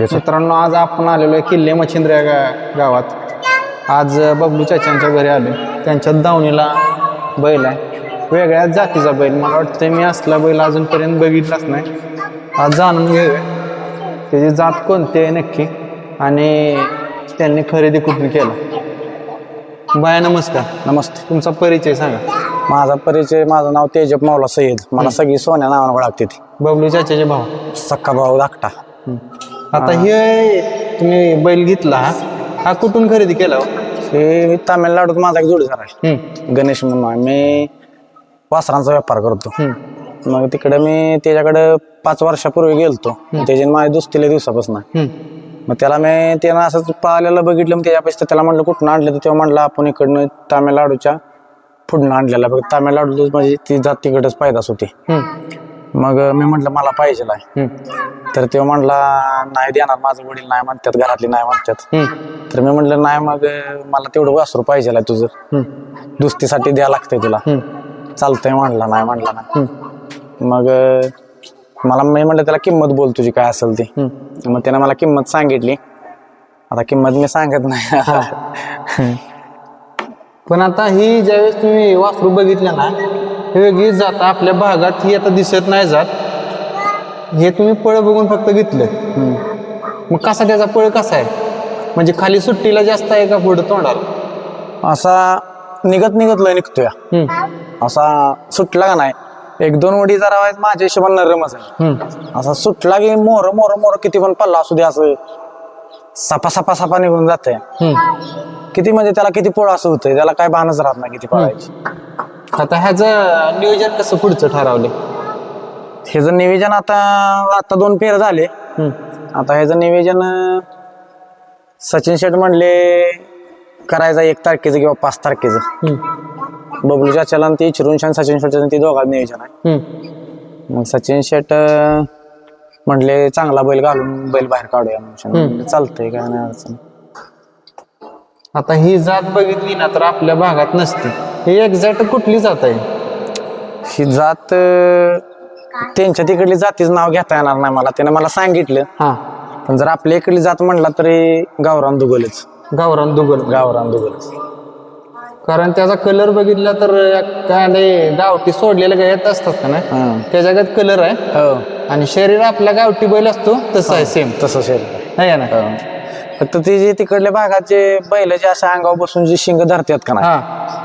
मित्रांनो आज आपण आलेलो आहे किल्ले मच्छिंद्र या गा गावात. आज बबलू चाचांच्या घरी आलो त्यांच्यात दावणीला बैल आहे. वेगळ्याच जातीचा बैल. मला वाटतं मी असला बैल अजूनपर्यंत बघितलाच नाही. आज जाणून घेऊया. त्याची जात कोणती आहे नक्की? आणि त्यांनी खरेदी कुठून केला? बाय नमस्कार. नमस्ते. तुमचा परिचय सांगा. माझा परिचय माझं नाव तेजप मावला सय्यद. मला सगळी सोन्या नावानं ओळखते ती. बबलू चाचाचे भाऊ. सक्का भाऊ धाकटा. आता हे तुम्ही बैल घेतला हा हा कुठून खरेदी केला हो? हे तामिळनाडूत माझा एक जोडीदार आहे. हम्म, गणेश म्हणून आहे. मी वासरांचा व्यापार करतो. मग तिकडे मी त्याच्याकडे पाच वर्षापूर्वी गेलतो. त्याची आणि माझी दुसतीला दिवसापासून आहे. हम्म, मग त्याला मी त्यानं असंच पाहिलेलं बघितलं मग त्याच्यापेक्षा त्याला म्हटलं कुठून आणलं? तर तेव्हा म्हटलं आपण इकडनं तामिळनाडूच्या पुढनं आणलेला बघ तामिळनाडूच म्हणजे ती जात तिकडच पायदास होती. हम्म, मग मी म्हटलं मला पाहिजे तर तेव्हा म्हणला नाही देणार माझं वडील नाही म्हणतात घरातली नाही म्हणतात. तर मी म्हटलं नाही मग मला तेवढं वासरू पाहिजे तुझं. दुस्तीसाठी द्या लागतंय तुला. चालतंय म्हणला नाही म्हणला नाही. हम्म, मग मला मी म्हटलं त्याला किंमत बोल तुझी काय असेल ती. मग त्याने मला किंमत सांगितली. आता किंमत मी सांगत नाही. पण आता ही ज्यावेळेस तुम्ही वासरू बघितलं ना ही वेगळीच जात आपल्या भागात ही आता दिसत नाही जात. हे तुम्ही पळ बघून फक्त घेतलं. मग कसा त्याचा पळ कसा आहे? म्हणजे खाली सुट्टीला जास्त आहे का पुढं तोंडाला? असा निघत निघत लय निघतोय. असा सुटला का नाही? एक दोन वडी जरा आहेत माझ्या हिशोबाने नरमच आहे. असा सुटला की मोर मोर मोर किती पण पल्ला असू दे असं सपा सपा सपा निघून जाते. किती म्हणजे त्याला किती पोळ असं होतंय? त्याला काय बाणच राहत नाही किती पळायची. आता ह्याचं नियोजन कसं पुढचं ठरवले ह्याचं नियोजन आता आता दोन पेर झाले. आता ह्याचं अं, सचिन शेठ म्हणले करायचं एक तारखेचं किंवा पाच तारखेचं. बबलू चाच्याला आणि ते चिरून आणि सचिन शेटचं ते दोघांचं नियोजन आहे. मग सचिन शेट अं, म्हणले चांगला बैल घालून बैल बाहेर काढूया म्हणून. चालतंय काय नाही अडचण. आता ही जात बघितली ना तर आपल्या भागात नसते. ही एक्झॅक्ट कुठली जात आहे? ही जात अं, त्यांच्या तिकडली जातीचं नाव घेता येणार नाही मला. त्याने मला सांगितलं. हा. पण जर आपल्या इकडली जात म्हणला तरी गावरान दुगलच. गावरान दुगल. गावरान दुगलच. कारण त्याचा कलर बघितला तर काय नाही गावठी सोडलेलं काय येत असतात का ना हं. त्या जगात कलर आहे. हो. आणि शरीर आपला गावठी बैल असतो तसं आहे सेम तसं शरीर आहे. ना फक्त ते जे तिकडल्या भागाचे बैल जे अशा अंगावर बसून जी शिंग धरतात का ना हा.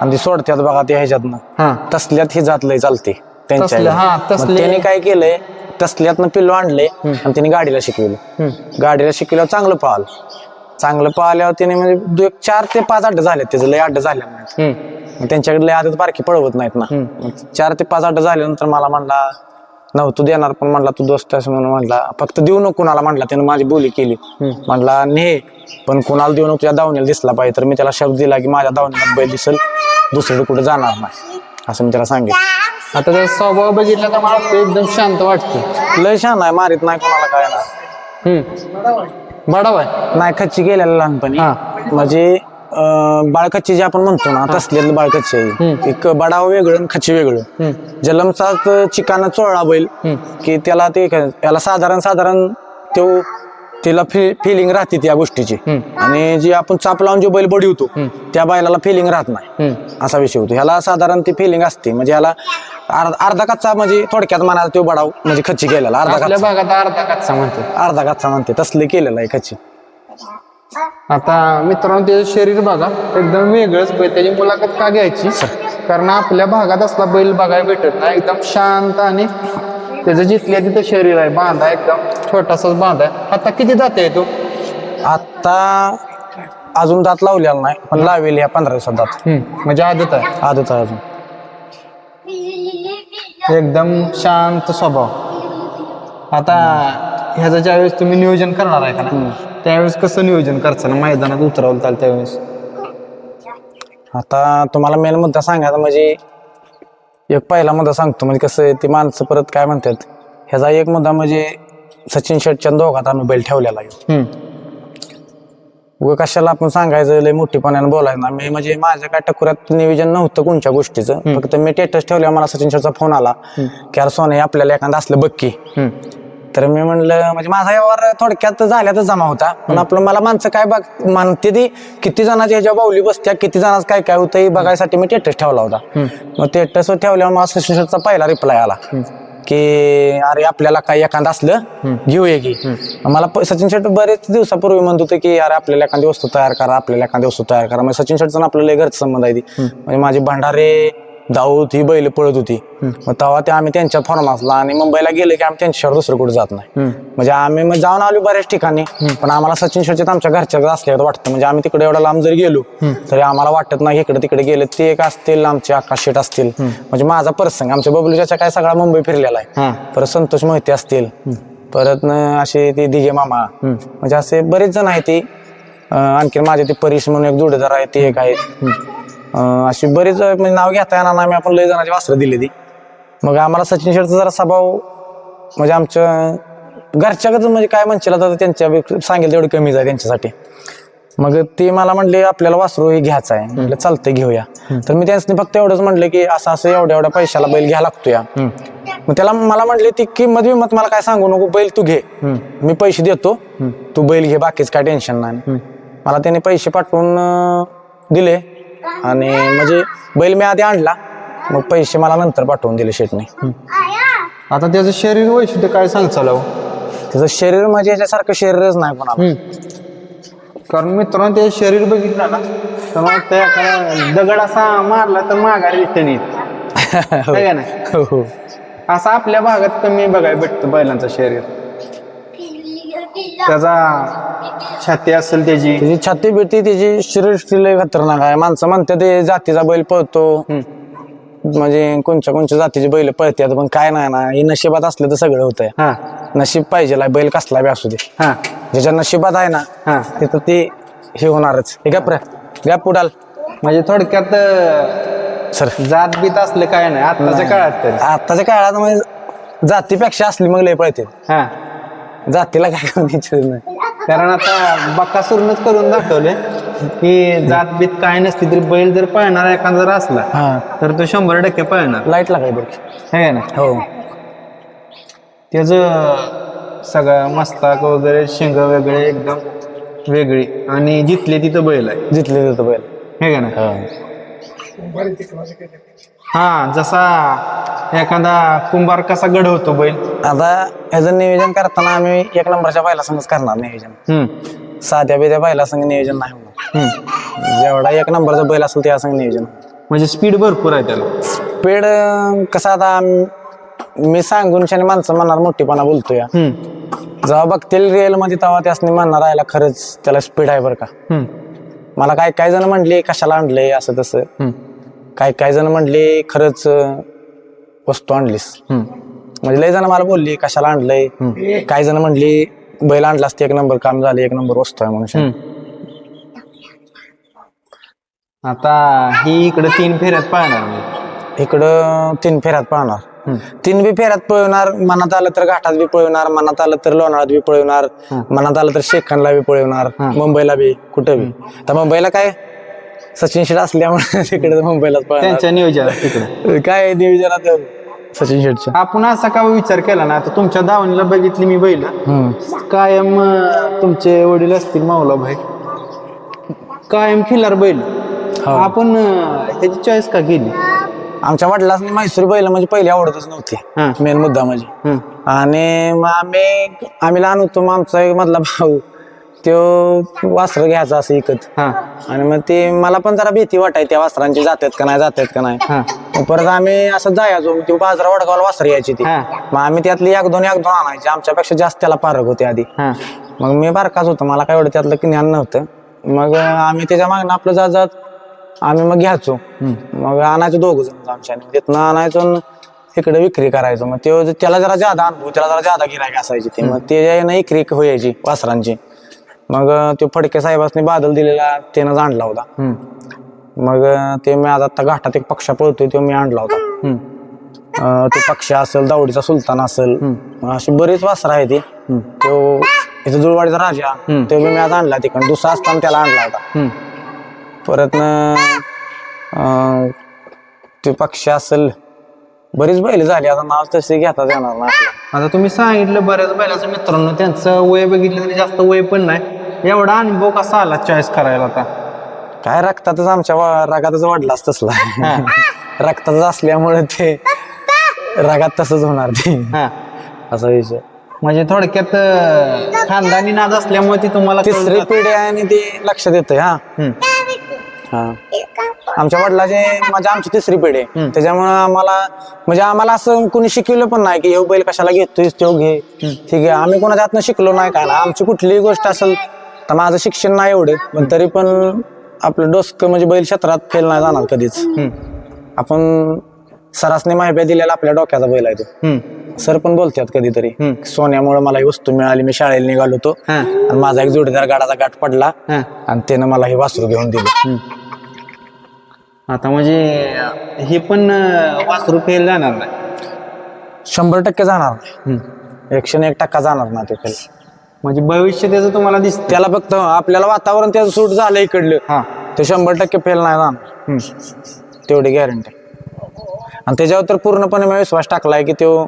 आणि ती सोडतात बघा ते ह्याच्यातनं तसल्यात ही जात लय चालते त्यांच्या हा. मग तसले- त्याने काय केलंय तसल्यातनं पिल्लो आणले आणि त्यांनी गाडीला शिकवलं. गाडीला शिकवल्यावर चांगलं पळाल चांगलं पळाल्यावर त्याने म्हणजे दो- एक चार ते पाच अड्डे झाले त्याचं लय अड्डे झाले नाहीत. हम्म. मग त्यांच्याकडे लय आदत बारकी पळवत नाहीत ना. मग चार ते पाच अड्डे झाल्यानंतर मला म्हणला नव्हतं देणार पण म्हणला तू दोस्त आहेस म्हणून म्हणला. फक्त देऊ नको कुणाला म्हणला त्याने माझी बोली केली. म्हणला ने पण कुणाला देऊ नको तुझ्या दावणीला दिसला पाहिजे तर मी त्याला शब्द दिला की माझ्या दावणीला बैल दिसेल दुसरीकडे कुठे जाणार नाही. असं मी त्याला सांगितलं. आता त्याचा स्वभाव बघितला तर मला एकदम शांत वाटतो. लय छान आहे मारीत नाही कोणाला काय नाही. हम्म. बडाव आहे. नाही खच्ची गेलेला लहानपणी. हा. म्हणजे बाळकच्ची जे आपण म्हणतो ना तसलेलं बाळकच्ची आहे एक बडाव वेगळं आणि खच्ची वेगळं. हम्म. जलमचाच चिकाना चोळला बैल की त्याला ते याला साधारण साधारण तो तिला फिलिंग राहते त्या गोष्टीची. आणि जी आपण चाप लावून जो बैल बडवतो त्या बैलाला फिलिंग राहत नाही. असा विषय होतो. ह्याला साधारण ती फिलिंग असते. म्हणजे ह्याला अर्ध- कच्चा म्हणजे थोडक्यात म्हणाला तो बडाव म्हणजे खच्ची केलेला. अर्धा कच्चा. अर्धा कच्चा म्हणतो अर्धा कच्चा म्हणते. तसले केलेला आहे खच्ची. आता मित्रांनो त्याचं शरीर बघा एकदम वेगळंच बैल. त्याची मुलाखत का घ्यायची? कारण आपल्या भागात असला बैल बघायला भेटत नाही. एकदम शांत आणि त्याचं जिथल्या तिथं शरीर आहे बांधा एकदम. छोटासाच बांधा आहे. आता किती जाते तो? आता अजून दात लावलेला नाही पण लावेल ह्या पंधरा दिवसात दात. म्हणजे आदत आहे. आदत आहे अजून. एकदम शांत स्वभाव. आता ह्याचं ज्यावेळेस तुम्ही नियोजन करणार आहे का ना त्यावेळेस कसं नियोजन करताना मैदानात उतरवलं चाल त्यावेळेस? आता तुम्हाला मेन मुद्दा सांगायचा म्हणजे एक पहिला मुद्दा सांगतो म्हणजे कसं आहे, ती माणसं परत काय म्हणतात ह्याचा एक मुद्दा म्हणजे सचिन शेटच्या दोघात आम्ही बैल ठेवलेला आहे. हम्म. उगा कशाला आपण सांगायचं लय मोठीपणाने बोलायचं ना मी म्हणजे माझ्या काय टकुरात नियोजन नव्हतं कोणत्या गोष्टीचं. फक्त मी टेटस ठेवल्यावर मला सचिन शेटचा फोन आला की अरे सोने आपल्याला एखादा असलं बघ की. हम्म. तर मी म्हणलं म्हणजे माझा व्यवहार थोडक्यात झाल्यातच जमा होता. पण आपलं मला माणसं काय बघ म्हणते ती किती जणांच्या ह्याच्या बावली बसत्या किती जणांचं काय काय होतं हे बघायसाठी मी टेटस ठेवला होता. मग टेटस ठेवल्यावर मला सचिनचा पहिला रिप्लाय आला. की अरे आपल्याला काही एखादं असलं घेऊया की. मला सचिन शेट बरेच दिवसापूर्वी म्हणत होते की अरे आपल्याला एखादी वस्तू तयार करा आपल्याला एखादी वस्तू तयार करा. म्हणजे सचिन शेटचा आपल्याला लय घरचा संबंध आहे ती. म्हणजे माझी भंडारे दाऊद ही बैल पळत होती. मग तेव्हा ते आम्ही त्यांच्या फॉर्मासला आणि मुंबईला गेलो की आम्ही त्यांच्यावर दुसरं कुठे जात नाही. म्हणजे आम्ही मग जाऊन आलो बऱ्याच ठिकाणी. पण आम्हाला सचिन शेटचे आमच्या घरच्या असल्यावर वाटतं. म्हणजे आम्ही तिकडे एवढा लांब जरी गेलो तरी आम्हाला वाटत नाही इकडे तिकडे गेले. ते एक असतील आमचे आकाश शेट असतील. म्हणजे माझा प्रसंग आमच्या बबलूच्या काय सगळा मुंबई फिरलेला आहे. परत संतोष मोहिते असतील. परत असे ते दिघे मामा. म्हणजे असे बरेच जण आहेत ते. आणखी माझे ते परीश म्हणून एक जोडीदार आहे ते एक आहेत. अशी बरेच म्हणजे नाव घेता येणार नाही आपण लय जणांची वस्त्र दिली ती. मग आम्हाला सचिन शेठचा जरा स्वभाव म्हणजे आमच्या घरच्याकडचं म्हणजे काय म्हणशील तर त्यांच्या सांगेल तेवढी कमीच आहे त्यांच्यासाठी. मग ते मला म्हणले आपल्याला वासरू हे घ्यायचं आहे. म्हटलं चालतंय घेऊया. तर मी त्यांनी फक्त एवढंच म्हणलं की असं असं एवढ्या एवढ्या पैशाला बैल घ्या लागतो या मग त्याला मला म्हणले ती किंमत विमत मला काय सांगू नको बैल तू घे. मी पैसे देतो. तू बैल घे बाकीच काय टेन्शन नाही. मला त्याने पैसे पाठवून दिले. आणि म्हणजे बैल मी आधी आणला. मग पैसे मला नंतर पाठवून दिले शेटने. आता त्याचं शरीर वैशिष्ट्य काय सांग चालव त्याचं शरीर म्हणजे याच्यासारखं शरीरच नाही कोणाला. कारण मित्रांनो ते शरीर बघितलं ना तर मग त्या एखादा दगड असा मारला तर माघारी रिटर्न येत है का नाही? हो हो. असं आपल्या भागात कमी बघायला भेटतं बैलांचं शरीर. त्याचा छाती असेल त्याची. त्याची छाती बिती त्याची शरीर लय खतरनाक आहे. माणसं म्हणते ते जातीचा बैल पळतो. म्हणजे कोणत्या कोणत्या जातीचे बैल पळतात पण काय नाही ना. हे नशिबात असलं तर सगळं होतंय. हा. नशीब पाहिजे बैल कसला बी असू दे. हा. ज्याच्या नशिबात आहे ना हा. तिथं ते हे होणारच. हे गप रे. गप उडाल. म्हणजे थोडक्यात सर. जात बीत असलं काय नाही. आत्ताच्या काळात तरी. आताच्या काळात म्हणजे जातीपेक्षा असली मग लय पळते हा. जातीला काय करायचं नाही. कारण आता बकासूरनच करून दाखवले की जात बीत काय नसती तरी बैल जर पळणार एखादा जर असला हा. तर तो शंभर टक्के पळणार. लाइट लागाय बरं है ना हो. त्याचं सगळं मस्ताक वगैरे शिंग वगैरे एकदम वेगळी आणि जिथले तिथं बैल आहे. जिथले तिथं बैल. हे का ना हो जसा एखादा कुंभार कसा घडवतो बैल? आता ह्याचं नियोजन करताना आम्ही एक नंबरच्या बैला संगच करणार नियोजन. हम्म. साध्या बिद्या बैला संग नियोजन नाही होणार. हम्म. जेवढा एक नंबरचा बैल असेल त्या संग नियोजन. म्हणजे स्पीड भरपूर आहे त्याला. स्पीड कसं आता आम- मी सांगून शाने माणसं म्हणणार मोठीपणा बोलतोय. हम्म. जेव्हा बघतील रिअलमध्ये तेव्हा त्यासनी म्हणणार आयला खरंच त्याला स्पीड आहे बरं का. हम्म. मला काय काय जण म्हणले कशाला आणले असं तसं हम्म. काय काय जण म्हणले खरंच अं, वस्तू आणलीस. म्हणजे लय जण मला बोलली कशाला आणलंय? काही जण म्हणली बैल आणलास ते एक नंबर काम झाले एक नंबर वस्तू आहे म्हणून. आता ही इकडे तीन फेऱ्यात पाहणार मी. इकडं तीन फेऱ्यात पळणार तीन बी फेऱ्यात पळवणार मनात आलं तर घाटात बी पळवणार मनात आलं तर लोणाळ्यात बी पळवणार मनात आलं तर शेखानला बी पळवणार मुंबईला बी कुठं बी. तर मुंबईला काय? सचिन शेट असल्यामुळे तिकडे मुंबईलाच पळणार. त्यांच्या नियोजनात तिकडे. काय नियोजनात? सचिन शेटच्या आपण असा का विचार केला ना आता तुमच्या दावणीला बघितली मी बैल. कायम अं, तुमचे वडील असतील माऊला भाई. कायम खिल्लार बैल. आपण अं, ह्याची चॉईस का केली? आमच्या वडिलांनी म्हैसूर बैल म्हणजे पहिले आवडतच नव्हती. हा. मेन मुद्दा म्हणजे. हम्म. आणि मग आम्ही आम्ही लहान होतो मग आमचा एक मधला भाऊ तो वासर घ्यायचा असं इकत. हा. आणि मग ते मला पण जरा भीती वाटायची त्या वासरांची जातात का नाही जातात का नाही. हा. मग परत आम्ही असं जायचो ती बाजारा वडगावला वासर यायची ती. हा. मग आम्ही त्यातली एक दोन एक दोन आणायचे. आमच्यापेक्षा जास्त त्याला पारक होते आधी. हा. मग मी बारकाच होतो. मला काय एवढं त्यातलं ज्ञान नव्हतं. मग आम्ही त्याच्या मागणं आपलं जात जात आम्ही मग घ्यायचो. मग आणायचो दोघ जण आमच्या. तिथनं आणायचो आणि इकडे विक्री करायचो. मग त्यो त्याला जरा जादा अनुभव त्याला जरा जादा गिरायक असायची ती. मग ते ना विक्री व्हायची वासरांची. मग तो फडके साहेबांनी बादल दिलेला त्यानं आणला होता. मग ते मी आज आता घाटात एक पक्षा पळतोय तो मी आणला होता. तो पक्ष असेल दावडीचा सुलतान असेल अशी बरीच वासरं आहे ती. तो इथं जुळवाडीचा राजा तो मी आज आणला तिकडं. दुसरा असताना त्याला आणला होता. परत ते पक्ष असेल बरीच बैल झाली. आता नाव तसे घेता येणार ना आता तुम्ही सांगितलं बऱ्याच बैलाचं मित्रांनो त्यांचं वय बघितलं तरी जास्त वय पण नाही. एवढा अनुभव कसा आला चॉईस करायला आता? काय रक्तातच आमच्या वा- रागातच वाढलाच तसला. रक्तातच असल्यामुळे ते रागात तसंच होणार ते. हा. असा विषय. म्हणजे थोडक्यात अं, खानदानी नाद असल्यामुळे ती तुम्हाला कळून तिसरी जातं. पिढी आहे आणि ते लक्षात येतंय हा. हम्म. हा. आमच्या वडिलाचे म्हणजे आमची तिसरी पिढी. आहे त्याच्यामुळे आम्हाला म्हणजे आम्हाला असं कोणी शिकवलं पण नाही की हे बैल कशाला घेतोयस तो घे. ठीक आहे आम्ही कोणाच्या हातनं शिकलो नाही काय ना आमची कुठलीही गोष्ट असेल तर माझं शिक्षण नाही एवढे पण तरी पण आपलं डोसकं म्हणजे बैल क्षेत्रात फेल नाही जाणार कधीच. आपण सरासने माहिती दिलेला आपल्या डोक्याचा बैल आहे तो. सर पण बोलतात कधीतरी. सोन्यामुळे मला ही वस्तू मिळाली मी शाळेला निघालो होतो. आणि माझा एक जोडीदार गाडाचा गाठ पडला. आणि त्यानं मला हे वासरू घेऊन दिलं आता म्हणजे हे पण अं, वासरू फेल जाणार नाही शंभर टक्के जाणार नाही. एकशे एक टक्का जाणार ना ते खाली म्हणजे भविष्य त्याचं तुम्हाला दिसतं त्याला फक्त आपल्याला वातावरण त्याचं सूट झालं इकडलं. हा. ते शंभर टक्के फेल नाही जाणार. तेवढी गॅरंटी आणि त्याच्यावर तर पूर्णपणे मी विश्वास टाकलाय की तो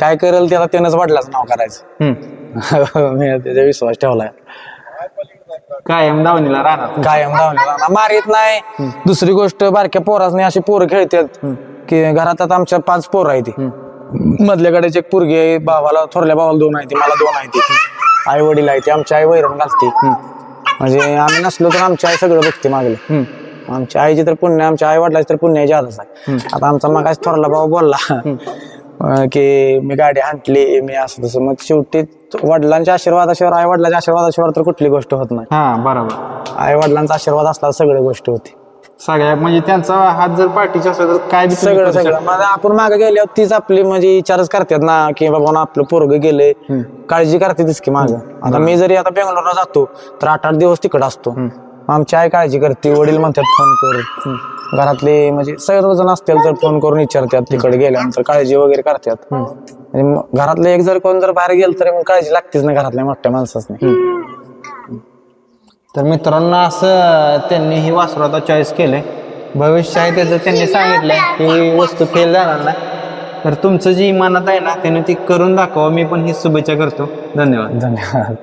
काय करेल त्याला त्यानंच वडिलाचं नाव करायचं. मी त्याचा विश्वास ठेवलाय. कायम दावणीला राहणार. कायम धावणार मारित नाही. दुसरी गोष्ट बारक्या पोरासनी अशी पोरं खेळतात की घरात आता आमच्या पाच पोरं आहेत. ती मधल्या गड्याची एक पोरगी आहे भावाला थोरल्या भावाला दोन आहे ती मला दोन आहे ती आई वडील आहे ती आमची आई वैरण घालते. म्हणजे आम्ही नसलो तर आमची आई सगळं बघते मागलं. आमच्या आईची तर पुण्य आमच्या आई वडिलाची तर पुण्य जादच आहे. आता आमचा मग थोरला भाऊ बोलला की मी गाडी हांटली मी असं तसं. मग शेवटी वडिलांच्या आशीर्वादाशिवाय आई वडिलांच्या आशीर्वादाशिवाय तर कुठली गोष्ट होत नाही. बरोबर. आई वडिलांचा आशीर्वाद असला तर सगळ्या गोष्टी होती. सगळ्या म्हणजे त्यांचा हात जर पाठीचा असेल तर काय बी तुम्ही सगळं करू सगळं. मग आपण मागे गेल्यावर तीच आपली म्हणजे विचारच करतात ना की बाबा ना आपलं पोरग गेले काळजी करतेच की माग. आता मी जरी आता बेंगलोरला जातो तर आठ आठ दिवस तिकडे असतो. आमची आई काळजी करते वडील म्हणतात फोन कर. घरातले म्हणजे सर्वजण असतील तर फोन करून विचारतात तिकडे गेल्यानंतर काळजी वगैरे करतात. आणि मग घरातले एक जर कोण जर बाहेर गेलं तर मग काळजी लागतेच ना घरातल्या मोठ्या माणसाने तर मित्रांनो असं त्यांनी ही वासराचा चॉईस केलंय. भविष्य आहे त्याचं त्यांनी सांगितलंय की वस्तू फेल जाणार नाही. तर तुमचं जी मनात आहे ना त्याने ती करून दाखवा. मी पण ही शुभेच्छा करतो. धन्यवाद. धन्यवाद.